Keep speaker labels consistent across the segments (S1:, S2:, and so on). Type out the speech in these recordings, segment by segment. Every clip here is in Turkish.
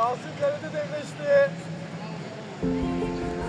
S1: Kalede devleşti.
S2: Geldim,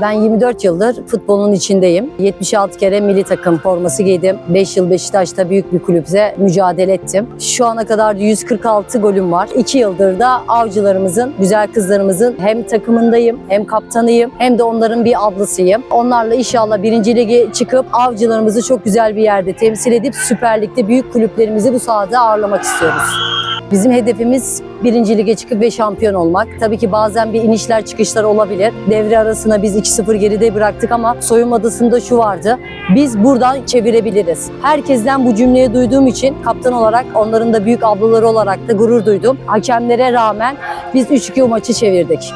S3: Ben 24 yıldır futbolun içindeyim. 76 kere milli takım forması giydim. 5 yıl Beşiktaş'ta büyük bir kulüpte mücadele ettim. Şu ana kadar 146 golüm var. 2 yıldır da avcılarımızın, güzel kızlarımızın hem takımındayım, hem kaptanıyım, hem de onların bir ablasıyım. Onlarla inşallah 1. lige çıkıp avcılarımızı çok güzel bir yerde temsil edip Süper Lig'de büyük kulüplerimizi bu sahada ağırlamak istiyoruz. Bizim hedefimiz birinci lige çıkıp ve şampiyon olmak. Tabii ki bazen bir inişler çıkışlar olabilir. Devre arasına biz 2-0 geride bıraktık ama soyunma odasında şu vardı. Biz buradan çevirebiliriz. Herkesten bu cümleyi duyduğum için kaptan olarak onların da büyük ablaları olarak da gurur duydum. Hakemlere rağmen biz 3-2 o maçı çevirdik.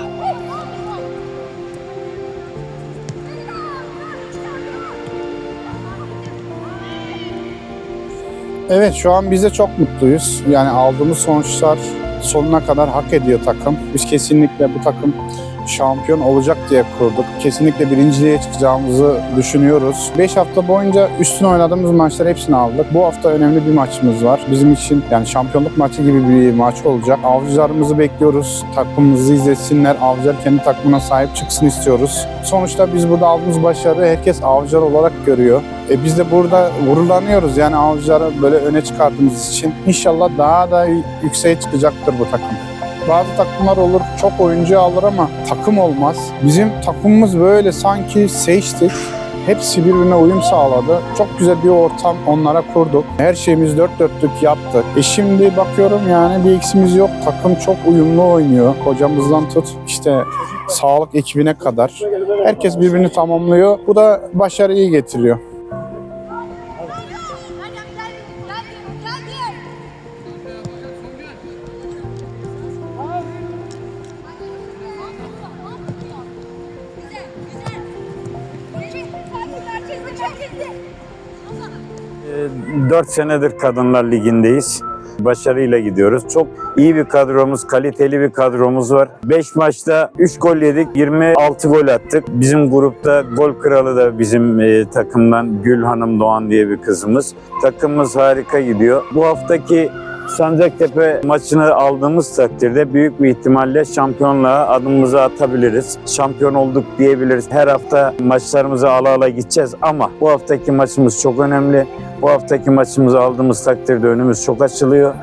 S4: Evet şu an biz de çok mutluyuz. Yani aldığımız sonuçlar sonuna kadar hak ediyor takım. Biz kesinlikle bu takım şampiyon olacak diye kurduk. Kesinlikle birinciliğe çıkacağımızı düşünüyoruz. 5 hafta boyunca üstün oynadığımız maçlar hepsini aldık. Bu hafta önemli bir maçımız var. Bizim için yani şampiyonluk maçı gibi bir maç olacak. Avcılarımızı bekliyoruz. Takımımızı izlesinler. Avcılar kendi takımına sahip çıksın istiyoruz. Sonuçta biz burada aldığımız başarı herkes avcılar olarak görüyor. E biz de burada gururlanıyoruz yani avcıları böyle öne çıkardığımız için. İnşallah daha da yükseğe çıkacaktır bu takım. Bazı takımlar olur çok oyuncu alır ama takım olmaz. Bizim takımımız böyle sanki seçtik. Hepsi birbirine uyum sağladı. Çok güzel bir ortam onlara kurduk. Her şeyimiz dört dörtlük yaptık. E şimdi bakıyorum yani bir eksimiz yok. Takım çok uyumlu oynuyor. Hocamızdan tut işte sağlık ekibine kadar. Herkes birbirini tamamlıyor. Bu da başarıyı getiriyor.
S5: 4 senedir Kadınlar Ligi'ndeyiz. Başarıyla gidiyoruz. Çok iyi bir kadromuz, kaliteli bir kadromuz var. 5 maçta 3 gol yedik, 26 gol attık. Bizim grupta gol kralı da bizim e, takımdan Gül Hanım Doğan diye bir kızımız. Takımımız harika gidiyor. Bu haftaki Sancaktepe maçını aldığımız takdirde büyük bir ihtimalle şampiyonluğa adımımızı atabiliriz. Şampiyon olduk diyebiliriz. Her hafta maçlarımızı ala ala gideceğiz ama bu haftaki maçımız çok önemli. Bu haftaki maçımızı aldığımız takdirde önümüz çok açılıyor.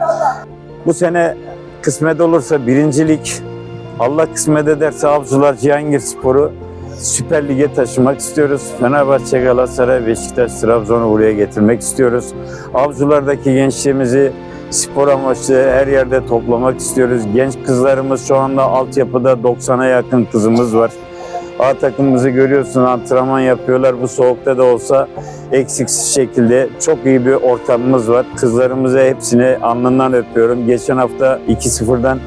S5: Bu sene kısmet olursa birincilik, Allah kısmet ederse Avcılar Cihangir Sporu Süper Lig'e taşımak istiyoruz. Fenerbahçe, Galatasaray, Beşiktaş, Trabzon'u buraya getirmek istiyoruz. Avcılardaki gençliğimizi spor amaçlı her yerde toplamak istiyoruz. Genç kızlarımız şu anda altyapıda 90'a yakın kızımız var. A takımımızı görüyorsun antrenman yapıyorlar. Bu soğukta da olsa eksiksiz şekilde çok iyi bir ortamımız var. Kızlarımızı hepsini alnından öpüyorum. Geçen hafta 2-0'dan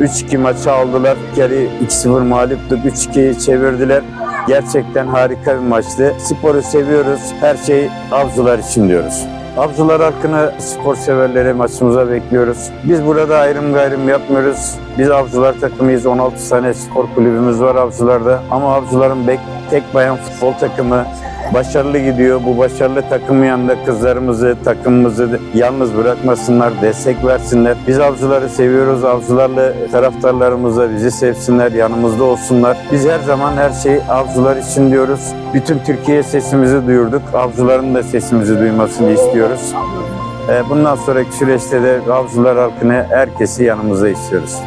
S5: 3-2 maçı aldılar. Kere 2-0 mağluptuk. 3-2 çevirdiler. Gerçekten harika bir maçtı. Sporu seviyoruz. Her şey avcılar için diyoruz. Avcılar halkını spor severleri maçımıza bekliyoruz. Biz burada ayrım gayrım yapmıyoruz. Biz avcılar takımıyız. 16 tane spor kulübümüz var avcılarda. Ama avcıların tek bayan futbol takımı başarılı gidiyor. Bu başarılı takımın yanında kızlarımızı, takımımızı yalnız bırakmasınlar, destek versinler. Biz avcıları seviyoruz. Avcılarla taraftarlarımız da bizi sevsinler, yanımızda olsunlar. Biz her zaman her şeyi avcılar için diyoruz. Bütün Türkiye'ye sesimizi duyurduk. Avcıların da sesimizi duymasını istiyoruz. Ee, Bundan sonraki süreçte de avcılar halkını herkesi yanımızda istiyoruz.